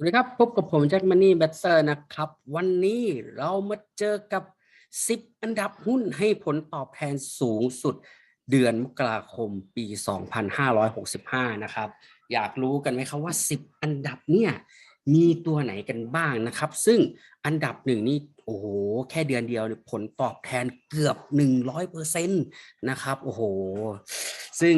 สวัสดีครับ พบกับผมแจ็คมันนี่แบตเซอร์นะครับ วันนี้เรามาเจอกับ 10 อันดับหุ้นให้ผลตอบแทนสูงสุดเดือนมกราคมปี 2565 นะครับ อยากรู้กันไหมครับว่า 10 อันดับเนี่ยมีตัวไหนกันบ้างนะครับ ซึ่งอันดับหนึ่งนี่โอ้โหแค่เดือนเดียวเนี่ยผลตอบแทนเกือบ 100%นะครับโอ้โหซึ่ง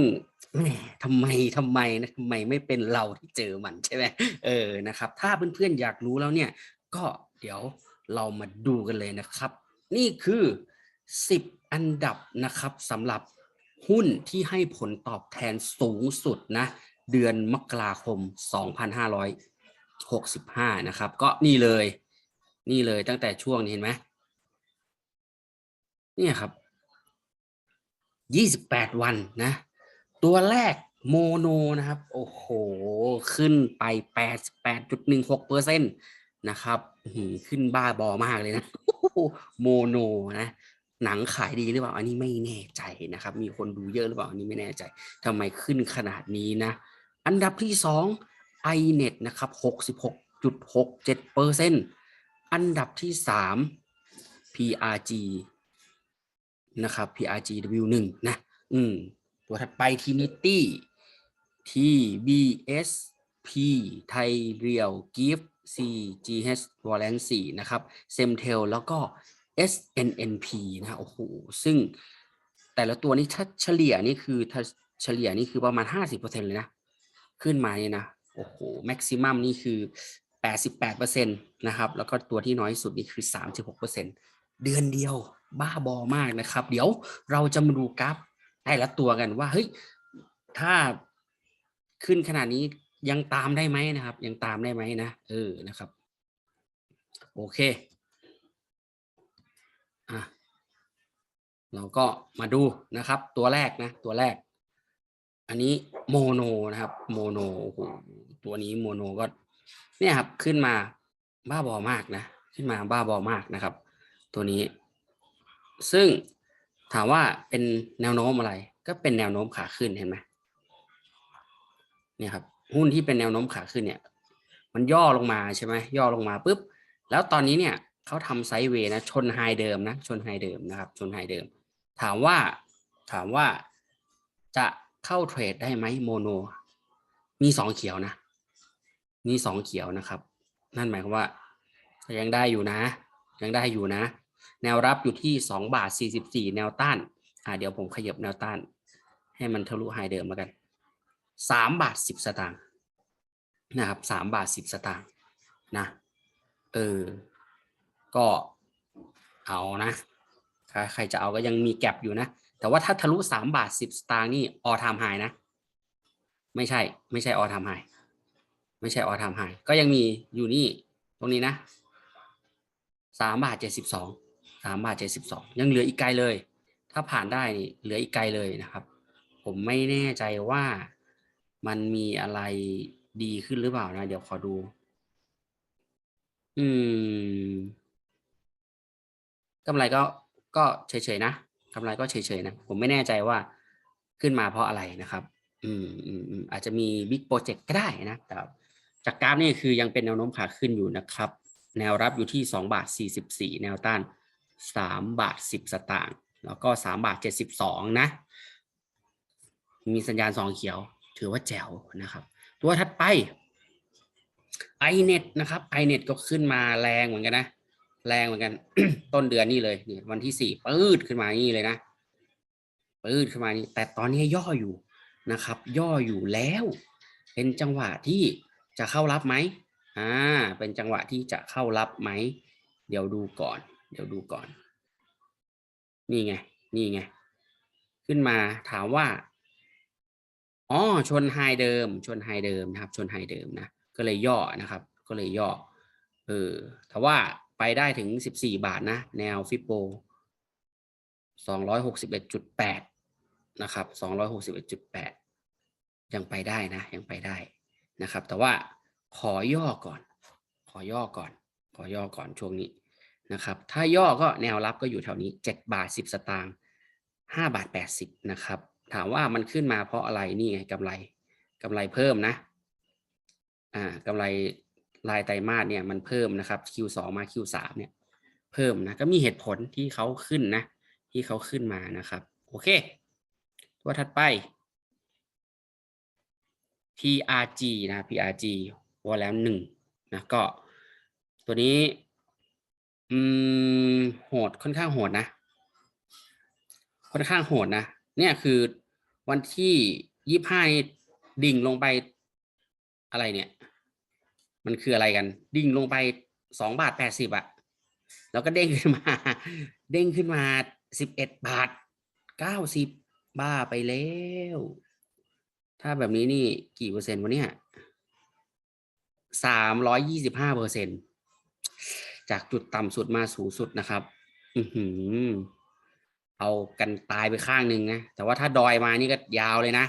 แหมทำไมทำไมนะทำไมไม่เป็นเราที่เจอมันใช่ไหมเออนะครับ ถ้าเพื่อนๆอยากรู้แล้วเนี่ย ก็เดี๋ยวเรามาดูกันเลยนะครับ นี่คือ 10 อันดับนะครับสำหรับหุ้นที่ให้ผลตอบแทนสูงสุดนะ เดือนมกราคม 2565 นะครับ ก็นี่เลย นี่เลยตั้งแต่ช่วงนี้เห็นไหมนี่ครับ 28 วันนะ ตัวแรกโมโนนะครับ โอ้โห ขึ้นไป 88.16เปอร์เซ็นต์นะครับขึ้นบ้าบอมากเลยนะโมโนนะ หนังขายดีหรือเปล่า อันนี้ไม่แน่ใจนะครับ มีคนดูเยอะหรือเปล่า อันนี้ไม่แน่ใจทำไมขึ้นขนาดนี้นะ อันดับที่สอง iNet นะครับ66.67เปอร์เซ็นต์อันดับที่สาม PRG นะครับ PRGW1 นะ อืม ตัวถัดไป Trinity TBS P ไทยเรียว Gift CGH w a l e n c y นะครับ Semtel แล้วก็ SNNP นะโอ้โห ซึ่งแต่ละตัวนี้ถ้าเฉลี่ยนี่คือถ้าเฉลี่ยนี่คือประมาณ 50%เลยนะ ขึ้นมาเนี่ยนะ โอ้โห แม็กซิมัมนี่คือ 88%นะครับ แล้วก็ตัวที่น้อยสุดนี่คือ 36%เดือนเดียวบ้าบอมากนะครับ เดี๋ยวเราจะมาดูกราฟ แต่ละตัวกันว่าเฮ้ยถ้าขึ้นขนาดนี้ยังตามได้ไหมนะครับ ยังตามได้ไหมนะเออนะครับ โอเคอะเราก็มาดูนะครับ ตัวแรกนะ ตัวแรก อันนี้โมโนนะครับโมโนโอ้โหตัวนี้โมโนก็ เนี่ยครับขึ้นมาบ้าบอมากนะ ขึ้นมาบ้าบอมากนะครับ ตัวนี้ ซึ่ง ถามว่าเป็นแนวโน้มอะไร ก็เป็นแนวโน้มขาขึ้นเห็นไหมเนี่ยครับหุ้นที่เป็นแนวโน้มขาขึ้นเนี่ย มันย่อลงมาใช่ไหมย่อลงมาปุ๊บ แล้วตอนนี้เนี่ยเขาทำไซด์เวย์นะชนไฮเดิมนะชนไฮเดิมนะครับ ชนไฮเดิม ถามว่าถามว่าจะเข้าเทรดได้ไหมโมโน มีสองเขียวนะ มีสองเขียวนะครับ นั่นหมายความว่ายังได้อยู่นะ ยังได้อยู่นะ แนวรับอยู่ที่สองบาทสี่สิบสี่แนวต้านอ่าเดี๋ยวผมขยับแนวต้าน ให้มันทะลุไฮเดิมแล้วกันสามบาทสิบสตางค์นะครับสามบาทสิบสตางค์นะเออก็เอานะถ้าใครจะเอาก็ยังมีแก็บอยู่นะ แต่ว่าถ้าทะลุสามบาทสิบสตางค์นี่ออทามไฮนะ ไม่ใช่ไม่ใช่ออทามไฮไม่ใช่ออทามไฮก็ยังมีอยู่นี่ตรงนี้นะสามบาทเจ็ดสิบสอง สามบาทเจ็ดสิบสองยังเหลืออีกไกลเลย ถ้าผ่านได้นี่เหลืออีกไกลเลยนะครับ ผมไม่แน่ใจว่ามันมีอะไรดีขึ้นหรือเปล่านะ เดี๋ยวขอดู อืมกำไรก็ก็เฉยๆนะกำไรก็เฉยๆนะ ผมไม่แน่ใจว่าขึ้นมาเพราะอะไรนะครับ อืมอืมอืมอาจจะมีบิ๊กโปรเจกต์ก็ได้นะ แต่จากกราฟนี่คือยังเป็นแนวโน้มขาขึ้นอยู่นะครับ แนวรับอยู่ที่สองบาทสี่สิบสี่แนวต้าน สามบาทสิบสตางค์แล้วก็สามบาทเจ็ดสิบสองนะ มีสัญญาณสองเขียว ถือว่าแจ๋วนะครับ ตัวถัดไป iNet นะครับ iNet ก็ขึ้นมาแรงเหมือนกันนะ แรงเหมือนกัน ต้นเดือนนี่เลยนี่วันที่สี่ปืดขึ้นมานี่เลยนะปืดขึ้นมานี่แต่ตอนนี้ย่ออยู่นะครับ ย่ออยู่แล้ว เป็นจังหวะที่จะเข้ารับไหมอ่าเป็นจังหวะที่จะเข้ารับไหม เดี๋ยวดูก่อน เดี๋ยวดูก่อน นี่ไง นี่ไง ขึ้นมาถามว่า อ๋อ ชนไฮเดิม ชนไฮเดิมนะครับ ชนไฮเดิมนะ ก็เลยย่อนะครับ ก็เลยย่อ เออ แต่ว่าไปได้ถึงสิบาทนะ แนวฟิปโปสองร้อยหกสิบเอ็ดจุดแปดนะครับสองร้อยหกสิบเอ็ดจุดแปดยังไปได้นะ ยังไปได้นะครับ แต่ว่าขอย่อก่อน ขอย่อก่อน ขอย่อก่อนช่วงนี้ นะครับ ถ้าย่อก็แนวรับก็อยู่แถวนี้เจ็ดบาทสิบสตางค์ห้าบาทแปดสิบนะครับ ถามว่ามันขึ้นมาเพราะอะไรนี่ไงกำไรกำไรเพิ่มนะอ่ากำไรรายไตรมาสเนี่ยมันเพิ่มนะครับ Q2 มา Q3 เนี่ยเพิ่มนะก็มีเหตุผลที่เขาขึ้นนะ ที่เขาขึ้นมานะครับ โอเค ตัวถัดไป PRG นะ PRG วอลแล้วหนึ่งนะก็ตัวนี้ อืมโหดค่อนข้างโหดนะ ค่อนข้างโหดนะเนี่ยคือวันที่ยี่ห้าดิ่งลงไปอะไรเนี่ย มันคืออะไรกัน ดิ่งลงไปสองบาทแปดสิบอะแล้วก็เด้งขึ้นมา เด้งขึ้นมาสิบเอ็ดบาทเก้าสิบบ้าไปแล้ว ถ้าแบบนี้นี่กี่เปอร์เซ็นต์วะเนี่ยสามร้อยยี่สิบห้าเปอร์เซ็นต์ จากจุดต่ำสุดมาสูงสุดนะครับอือหือเอากันตายไปข้างหนึ่งนะแต่ว่าถ้าดอยมานี่ก็ยาวเลยนะ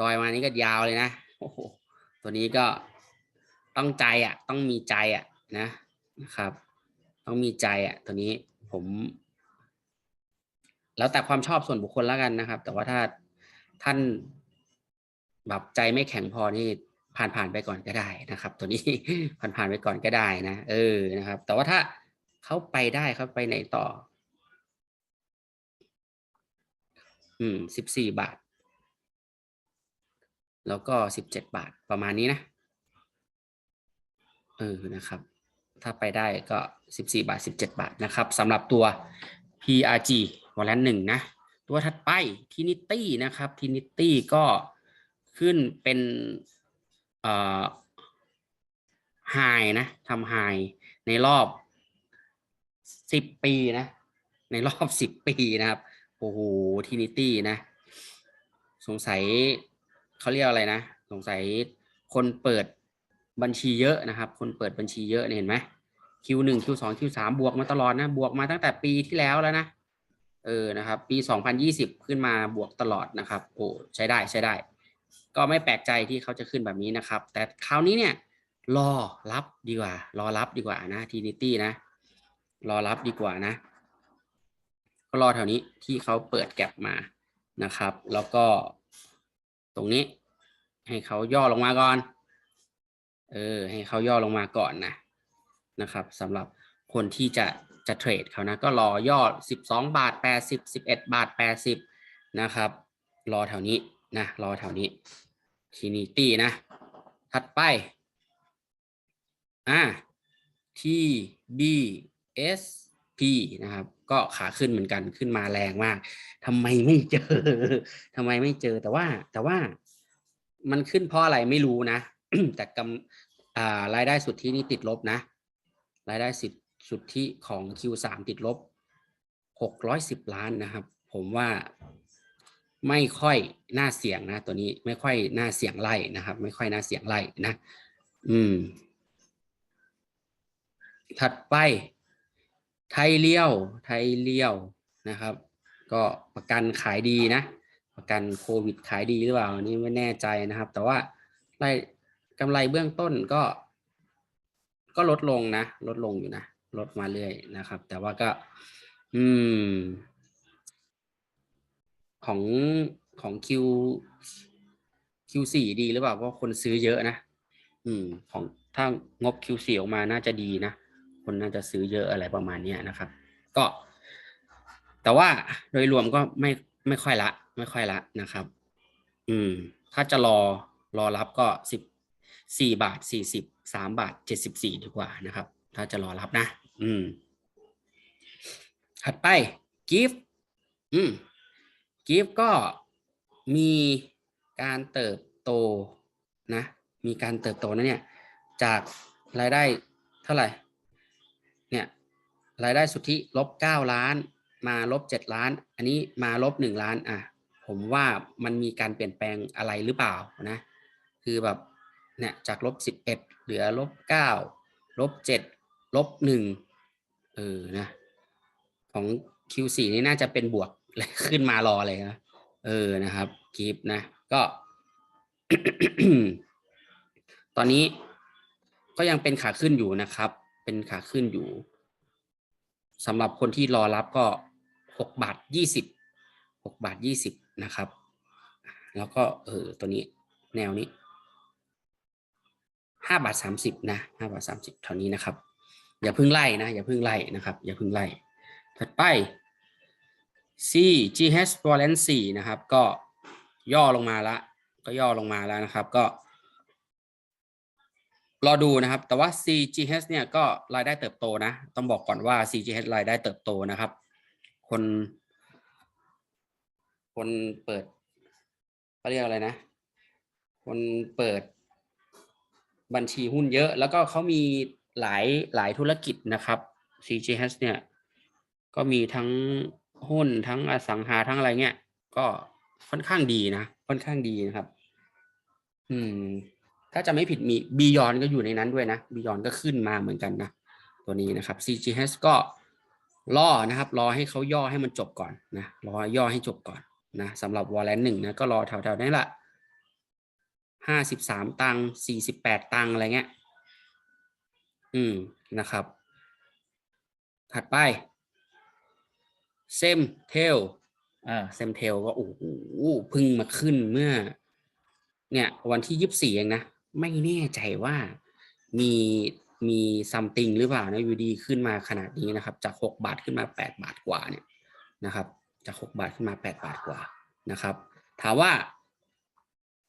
ดอยมานี่ก็ยาวเลยนะโอ้โหตัวนี้ก็ต้องใจอะ ต้องมีใจอะ นะนะครับ ต้องมีใจอะ ตัวนี้ผม แล้วแต่ความชอบส่วนบุคคลแล้วกันนะครับ แต่ว่าถ้าท่านแบบใจไม่แข็งพอนี่ ผ่านผ่านๆไปก่อนก็ได้นะครับ ตัวนี้ผ่านผ่านๆไปก่อนก็ได้นะเออนะครับ แต่ว่าถ้าเขาไปได้เขาไปไหนต่อ อืมสิบสี่บาท แล้วก็สิบเจ็ดบาทประมาณนี้นะเออนะครับ ถ้าไปได้ก็สิบสี่บาทสิบเจ็ดบาทนะครับสำหรับตัว PRG วอลเลนหนึ่งนะตัวถัดไป Trinity นะครับ Trinity ก็ขึ้นเป็น เอ่อ high นะทำ high ในรอบสิบปีนะ ในรอบสิบปีนะครับ โอ้โหทินิตี้นะ สงสัยเขาเรียกอะไรนะ สงสัยคนเปิดบัญชีเยอะนะครับ คนเปิดบัญชีเยอะเนี่ยเห็นไหม Q1 Q2 Q3 บวกมาตลอดนะ บวกมาตั้งแต่ปีที่แล้วแล้วนะ เออนะครับ ปี2020ขึ้นมาบวกตลอดนะครับ โอ้ใช้ได้ใช้ได้ ก็ไม่แปลกใจที่เขาจะขึ้นแบบนี้นะครับ แต่คราวนี้เนี่ยรอรับดีกว่า รอรับดีกว่านะทีนิตี้นะ รอรับดีกว่านะ ก็รอแถวนี้ที่เขาเปิดแก็บมานะครับ แล้วก็ตรงนี้ ให้เขาย่อลงมาก่อน เออ ให้เขาย่อลงมาก่อนนะนะครับสำหรับคนที่จะจะเทรดเขานะก็รอย่อ 12 บาท 80 11 บาท 80 นะครับ รอแถวนี้นะ รอแถวนี้ ทีนิตี้นะ ถัดไป อ่า T B S P นะครับ ก็ขาขึ้นเหมือนกันขึ้นมาแรงมาก ทำไมไม่เจอทำไมไม่เจอแต่ว่า แต่ว่ามันขึ้นเพราะอะไรไม่รู้นะ แต่กำอ่ารายได้สุทธินี่ติดลบนะ รายได้สิสุทธิของ Q3 ติดลบ 610 ล้านนะครับ ผมว่า ไม่ค่อยน่าเสี่ยงนะ ตัวนี้ไม่ค่อยน่าเสี่ยงไล่นะครับ ไม่ค่อยน่าเสี่ยงไล่นะ อืม ถัดไป ไทยเลี้ยว ไทยเลี้ยวนะครับ ก็ประกันขายดีนะ ประกันโควิดขายดีหรือเปล่านนี่ไม่แน่ใจนะครับ แต่ว่ารายกำไรเบื้องต้นก็ ก็ลดลงนะ ลดลงอยู่นะ ลดมาเรื่อยนะครับ แต่ว่าก็ อืม ของของ Q Q4 ดีหรือเปล่าเพราะคนซื้อเยอะนะ อืม ของถ้างบ Q4 ออกมาน่าจะดีนะ คนน่าจะซื้อเยอะอะไรประมาณเนี้ยนะครับ ก็ แต่ว่าโดยรวมก็ไม่ไม่ค่อยละ ไม่ค่อยละนะครับ อืม ถ้าจะรอรอรับก็สิบสี่บาทสี่สิบสามบาทเจ็ดสิบสี่ดีกว่านะครับ ถ้าจะรอรับนะ อืมถัดไปกิฟต์อืม กิฟก็มีการเติบโตนะ มีการเติบโตนะเนี่ย จากรายได้เท่าไหร่ เนี่ย รายได้สุทธิลบเก้าล้าน มาลบเจ็ดล้าน อันนี้มาลบหนึ่งล้าน อะ ผมว่ามันมีการเปลี่ยนแปลงอะไรหรือเปล่านะ คือแบบ เนี่ย จากลบสิบเอ็ดเหลือลบเก้าลบเจ็ดลบหนึ่งเออ นะ ของ Q4 นี่น่าจะเป็นบวก ขึ้นมารอเลยนะเออนะครับกิฟนะ ก็ ตอนนี้ก็ยังเป็นขาขึ้นอยู่นะครับ เป็นขาขึ้นอยู่สำหรับคนที่รอรับก็หกบาทยี่สิบหกบาทยี่สิบนะครับ แล้วก็เออตัวนี้แนวนี้ห้าบาทสามสิบนะห้าบาทสามสิบเท่านี้นะครับ อย่าเพิ่งไล่นะ อย่าเพิ่งไล่นะครับ อย่าเพิ่งไล่ถัดไป C G H v a l e n c e นะครับ ก็ย่อลงมาละ ก็ย่อลงมาแล้วนะครับ ก็ รอดูนะครับ แต่ว่า CGH เนี่ยก็รายได้เติบโตนะ ต้องบอกก่อนว่า CGH รายได้เติบโตนะครับ คน คนเปิดเขาเรียกอะไรนะ คนเปิดบัญชีหุ้นเยอะ แล้วก็เขามีหลายหลายธุรกิจนะครับ CGH เนี่ย ก็มีทั้ง หุ้นทั้งอสังหาทั้งอะไรเนี่ยก็ค่อนข้างดีนะ ค่อนข้างดีนะครับ อืม ถ้าจะไม่ผิดมีบียอนก็อยู่ในนั้นด้วยนะบียอนก็ขึ้นมาเหมือนกันนะ ตัวนี้นะครับ CGH ก็รอนะครับ รอให้เขาย่อให้มันจบก่อนนะ รอย่อให้จบก่อนนะสำหรับวอลเลนหนึ่งนะ ก็รอแถวๆนี้แหละห้าสิบสามตังค์สี่สิบแปดตังค์อะไรเงี้ย อืมนะครับ ถัดไป เซมเทลอ่าเซมเทลก็โอ้โหพึ่งมาขึ้นเมื่อ เนี่ย วันที่ยี่สิบสี่เองนะ ไม่แน่ใจว่ามีมีซัมติงหรือเปล่านะอยู่ดีขึ้นมาขนาดนี้นะครับ จากหกบาทขึ้นมาแปดบาทกว่าเนี่ยนะครับ จากหกบาทขึ้นมาแปดบาทกว่านะครับ ถามว่า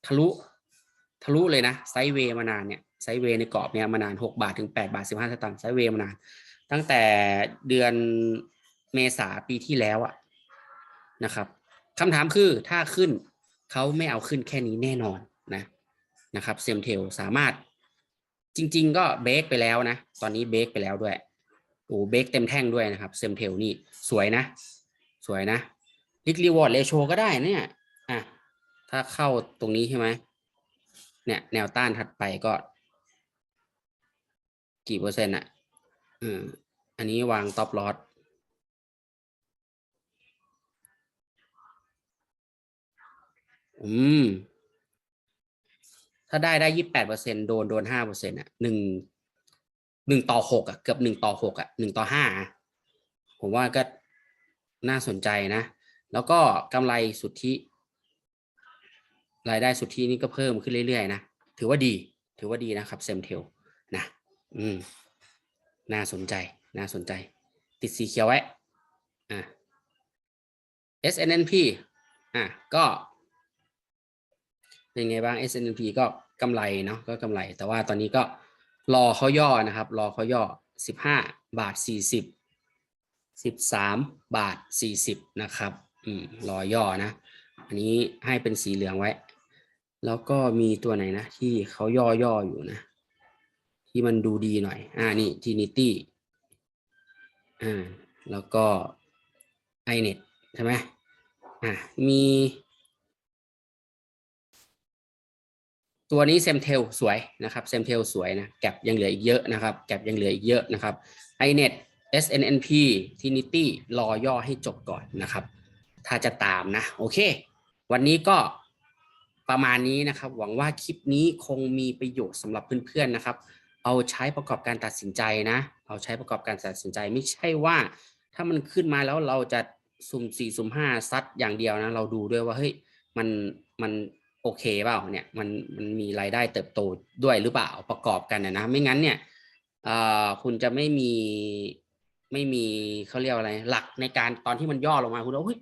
ทะลุทะลุเลยนะไซเวย์มานานเนี่ยไซเวย์ในกรอบเนี่ยมานานหกบาทถึงแปดบาทสิบห้าสตางค์ไซเวย์มานาน ตั้งแต่เดือน เมษาปีที่แล้วอะนะครับคำถามคือถ้าขึ้นเขาไม่เอาขึ้นแค่นี้แน่นอนนะนะครับเซมเทลสามารถจริง ๆ ก็เบรกไปแล้วนะ ตอนนี้เบรกไปแล้วด้วยโอ้เบรกเต็มแท่งด้วยนะครับเซมเทลนี่สวยนะ สวยนะลิกรีวอร์ดเลโชก็ได้เนี่ยอะถ้าเข้าตรงนี้ใช่ไหมเนี่ยแนวต้านถัดไปก็ กี่เปอร์เซ็นต์อะอืมอันนี้วางต็อปลอส อืม ถ้าได้ได้ยี่แปดเปอร์เซ็นโดนโดนห้าเปอร์เซ็นต์อะหนึ่งหนึ่งต่อหกอะเกือบหนึ่งต่อหกอะหนึ่งต่อห้าผมว่าก็น่าสนใจนะ แล้วก็กำไรสุทธิ รายได้สุทธินี่ก็เพิ่มขึ้นเรื่อยๆนะถือว่าดี ถือว่าดีนะครับเซมเทลนะอืม น่าสนใจ น่าสนใจ ติดสีเขียวไว้อะ SNNP อะก็ เป็นไงบ้าง S&P ก็กำไรเนาะก็กำไร แต่ว่าตอนนี้ก็รอเขาย่อนะครับ รอเขาย่อ 15 บาท 40 13 บาท 40 นะครับอืมรอย่อนะ อันนี้ให้เป็นสีเหลืองไว้ แล้วก็มีตัวไหนนะ ที่เขาย่อย่ออยู่นะ ที่มันดูดีหน่อย อ่านี่ Trinity อ่าแล้วก็ iNet ใช่ไหมอ่ามี ตัวนี้เซมเทลสวยนะครับเซมเทลสวยนะแก็บยังเหลืออีกเยอะนะครับแก็บยังเหลืออีกเยอะนะครับ iNet SNNP Trinity รอย่อให้จบก่อนนะครับ ถ้าจะตามนะ โอเค วันนี้ก็ประมาณนี้นะครับ หวังว่าคลิปนี้คงมีประโยชน์สำหรับเพื่อนๆนะครับ เอาใช้ประกอบการตัดสินใจนะ เอาใช้ประกอบการตัดสินใจไม่ใช่ว่า ถ้ามันขึ้นมาแล้วเราจะสุ่มสี่สุ่มห้าซัดอย่างเดียวนะ เราดูด้วยว่าเฮ้ยมันมัน โอเคเปล่าเนี่ยมันมันมีรายได้เติบโตด้วยหรือเปล่าประกอบกันนะนะไม่งั้นเนี่ยคุณจะไม่มีไม่มีเขาเรียกอะไร หลักในการตอนที่มันย่อลงมาคุณว่าเฮ้ย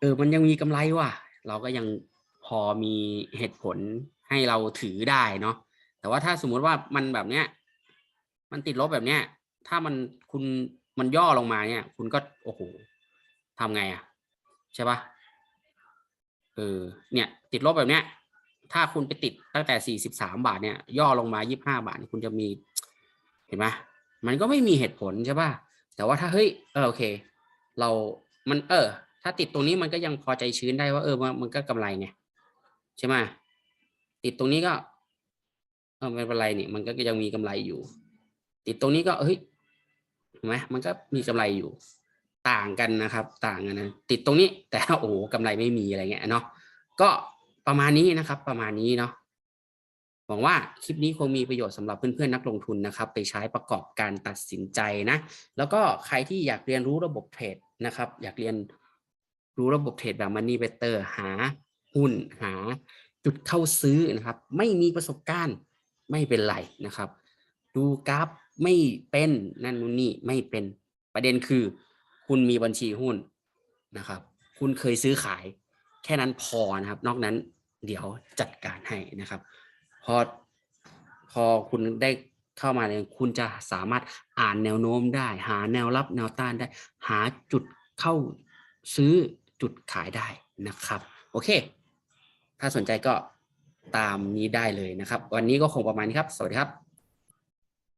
เออมันยังมีกำไรว่ะ เราก็ยังพอมีเหตุผลให้เราถือได้เนาะแต่ว่าถ้าสมมุติว่ามันแบบเนี้ยมันติดลบแบบเนี้ย ถ้ามันคุณมันย่อลงมาเนี่ย คุณก็โอ้โหทำไงอะใช่ปะ เออเนี่ยติดลบแบบเนี้ย ถ้าคุณไปติดตั้งแต่สี่สิบสามบาทเนี่ย ย่อลงมายี่บห้าบาทคุณจะมี เห็นไหมมันก็ไม่มีเหตุผลใช่ป่ะแต่ว่าถ้าเฮ้ยเออโอเค เรามันเออ ถ้าติดตรงนี้มันก็ยังพอใจชื้นได้ว่า เออมันก็กำไรไงใช่ไหมติดตรงนี้ก็ เออไม่เป็นไรนี่มันก็ยังมีกำไรอยู่ ติดตรงนี้ก็เฮ้ยเห็นไหมมันก็มีกำไรอยู่ ต่างกันนะครับ ต่างกันนะติดตรงนี้ แต่โอ้โหกำไรไม่มีอะไรเงี้ยเนาะก็ประมาณนี้นะครับ ประมาณนี้เนาะหวังว่าคลิปนี้คงมีประโยชน์สำหรับเพื่อนๆนักลงทุนนะครับ ไปใช้ประกอบการตัดสินใจนะ แล้วก็ใครที่อยากเรียนรู้ระบบเทรดนะครับ อยากเรียนรู้ระบบเทรดแบบ Money Better หาหุ้นหาจุดเข้าซื้อนะครับ ไม่มีประสบการณ์ไม่เป็นไรนะครับ ดูกราฟไม่เป็นนั่นนู่นนี่ไม่เป็นประเด็นคือ คุณมีบัญชีหุ้นนะครับ คุณเคยซื้อขาย แค่นั้นพอนะครับ นอกนั้นเดี๋ยวจัดการให้นะครับ พอพอคุณได้เข้ามาเนี่ยคุณจะสามารถอ่านแนวโน้มได้ หาแนวรับแนวต้านได้ หาจุดเข้าซื้อจุดขายได้นะครับ โอเค ถ้าสนใจก็ตามนี้ได้เลยนะครับ วันนี้ก็คงประมาณนี้ครับ สวัสดีครับ